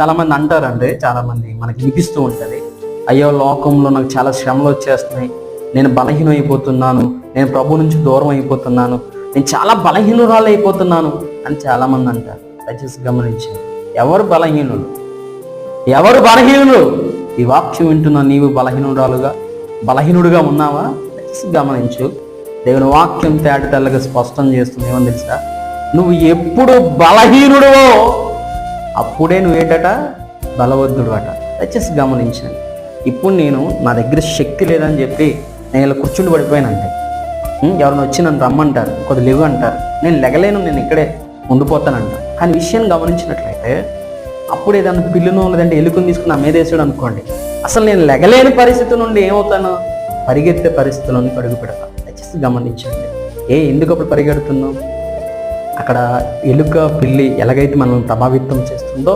చాలా మంది అంటారండి చాలా మంది మనకి వినిపిస్తూ ఉంటుంది. అయ్యో లోకంలో నాకు చాలా శ్రమలు వచ్చేస్తున్నాయి. నేను బలహీనం అయిపోతున్నాను నేను ప్రభు నుంచి దూరం అయిపోతున్నాను. నేను చాలా బలహీనురాలు అయిపోతున్నాను అని చాలా మంది అంటారు. దయచేసి గమనించాను ఎవరు బలహీనులు? ఎవరు బలహీనులు? ఈ వాక్యం వింటున్న నీవు బలహీనురాలుగా బలహీనుడుగా ఉన్నావా? దయచేసి గమనించు. దేవుని వాక్యం తేట తెల్లగా స్పష్టం చేస్తుంది. ఏమని తెలుసా? నువ్వు ఎప్పుడు బలహీనుడువో అప్పుడే నువ్వేటట? బలవద్దుడు అట దయచేసి గమనించండి ఇప్పుడు నేను నా దగ్గర శక్తి లేదని చెప్పి నేను ఇలా కూర్చుండి పడిపోయానంటే ఉం, ఎవరైనా వచ్చి నన్ను రమ్మంటారు కొద్ది లేవు అంటారు. నేను లెగలేను నేను ఇక్కడే ఉండిపోతానంట. కానీ విషయాన్ని గమనించినట్లయితే అప్పుడు ఏదైనా పిల్లునో లేదంటే ఎలుకను తీసుకుని నా మీద వేసాడు అనుకోండి అసలు నేను లెగలేని పరిస్థితి నుండి ఏమవుతాను? పరిగెత్తే పరిస్థితిలోని అడుగు పెడతాను దయచేసి గమనించండి. ఏ ఎందుకు అప్పుడు పరిగెడుతున్నావు? అక్కడ ఎలుక పిల్లి ఎలాగైతే మనల్ని ప్రభావితం చేస్తుందో